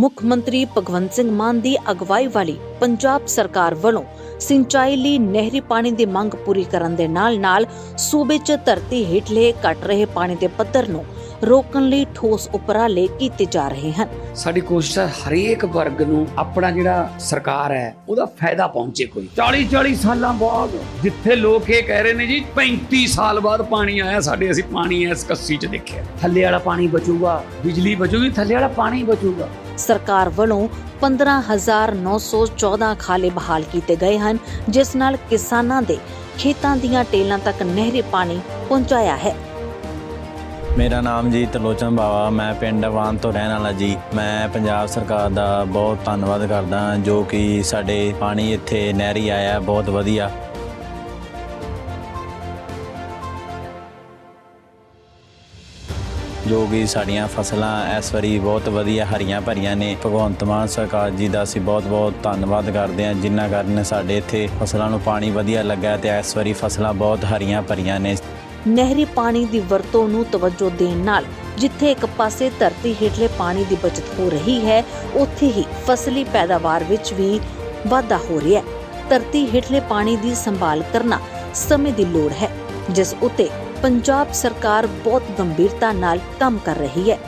ਮੁੱਖ ਮੰਤਰੀ ਭਗਵੰਤ ਸਿੰਘ ਮਾਨ ਦੀ ਅਗਵਾਈ ਵਾਲੀ ਪੰਜਾਬ ਸਰਕਾਰ ਵੱਲੋਂ ਸਿੰਚਾਈ ਲਈ ਨਹਿਰੀ ਪਾਣੀ ਦੀ ਮੰਗ ਪੂਰੀ ਕਰਨ ਦੇ ਨਾਲ-ਨਾਲ ਸੂਬੇ 'ਚ ਧਰਤੀ ਹੇਠਲੇ ਘਟ ਰਹੇ ਪਾਣੀ ਦੇ ਪੱਧਰ ਨੂੰ ਰੋਕਣ ਲਈ ਠੋਸ ਉਪਰਾਲੇ ਕੀਤੇ ਜਾ ਰਹੇ ਹਨ। ਸਾਡੀ ਕੋਸ਼ਿਸ਼ ਹੈ ਹਰੇਕ ਵਰਗ ਨੂੰ ਆਪਣਾ ਜਿਹੜਾ ਸਰਕਾਰ ਹੈ ਉਹਦਾ ਫਾਇਦਾ ਪਹੁੰਚੇ ਕੋਈ। 40 40 ਸਾਲਾਂ ਬਾਅਦ ਜਿੱਥੇ ਲੋਕ ਇਹ ਕਹਿ ਰਹੇ ਨੇ ਜੀ 35 ਸਾਲ ਬਾਅਦ ਪਾਣੀ ਆਇਆ ਸਾਡੇ ਅਸੀਂ ਪਾਣੀ ਇਸ ਕੱਸੀ 'ਚ ਦੇਖਿਆ। ਥੱਲੇ ਵਾਲਾ ਪਾਣੀ ਬਚੂਗਾ ਬਿਜਲੀ ਬਚੂਗੀ ਥੱਲੇ ਵਾਲਾ ਪਾਣੀ ਬਚੂਗਾ। ਸਰਕਾਰ ਵੱਲੋਂ 15914 ਖਾਲੇ ਬਹਾਲ ਕੀਤੇ ਗਏ ਹਨ ਜਿਸ ਨਾਲ ਕਿਸਾਨਾਂ ਦੇ ਖੇਤਾਂ ਦੀਆਂ ਟੇਲਾਂ ਤੱਕ ਨਹਿਰੀ ਪਾਣੀ ਪਹੁੰਚਾਇਆ ਹੈ। ਮੇਰਾ ਨਾਮ ਜੀ ਤਰਲੋਚਨ ਬਾਵਾ, ਮੈਂ ਪਿੰਡ ਵਾਨ ਤੋਂ ਰਹਿਣ ਵਾਲਾ ਜੀ। ਮੈਂ ਪੰਜਾਬ ਸਰਕਾਰ ਦਾ ਬਹੁਤ ਧੰਨਵਾਦ ਕਰਦਾ ਜੋ ਕਿ ਸਾਡੇ ਪਾਣੀ ਇੱਥੇ ਨਹਿਰੀ ਆਇਆ, ਬਹੁਤ ਵਧੀਆ। ਜੋ ਕਿ ਸਾਡੀਆਂ ਫਸਲਾਂ ਇਸ ਵਾਰੀ ਬਹੁਤ ਵਧੀਆ ਹਰੀਆਂ ਭਰੀਆਂ ਨੇ। ਭਗਵੰਤ ਮਾਨ ਸਰਕਾਰ ਜੀ ਦਾ ਅਸੀਂ ਬਹੁਤ ਬਹੁਤ ਧੰਨਵਾਦ ਕਰਦੇ ਹਾਂ ਜਿਨ੍ਹਾਂ ਕਾਰਨ ਸਾਡੇ ਇੱਥੇ ਫਸਲਾਂ ਨੂੰ ਪਾਣੀ ਵਧੀਆ ਲੱਗਾ ਤੇ ਇਸ ਵਾਰੀ ਫਸਲਾਂ ਬਹੁਤ ਹਰੀਆਂ ਭਰੀਆਂ ਨੇ। ਨਹਿਰੀ ਪਾਣੀ ਦੀ ਵਰਤੋਂ ਨੂੰ ਤਵੱਜੋ ਦੇਣ ਨਾਲ, ਜਿੱਥੇ ਇੱਕ ਪਾਸੇ ਧਰਤੀ ਹੇਠਲੇ ਪਾਣੀ ਦੀ ਬਚਤ ਹੋ ਰਹੀ ਹੈ, ਉੱਥੇ ਹੀ ਫਸਲੀ ਪੈਦਾਵਾਰ ਵਿੱਚ ਵੀ ਵਾਧਾ ਹੋ ਰਿਹਾ ਹੈ। ਧਰਤੀ ਹੇਠਲੇ ਪਾਣੀ ਦੀ ਸੰਭਾਲ ਕਰਨਾ ਸਮੇਂ ਦੀ ਲੋੜ ਹੈ, ਜਿਸ ਉੱਤੇ ਪੰਜਾਬ ਸਰਕਾਰ ਬਹੁਤ ਗੰਭੀਰਤਾ ਨਾਲ ਕੰਮ ਕਰ ਰਹੀ ਹੈ।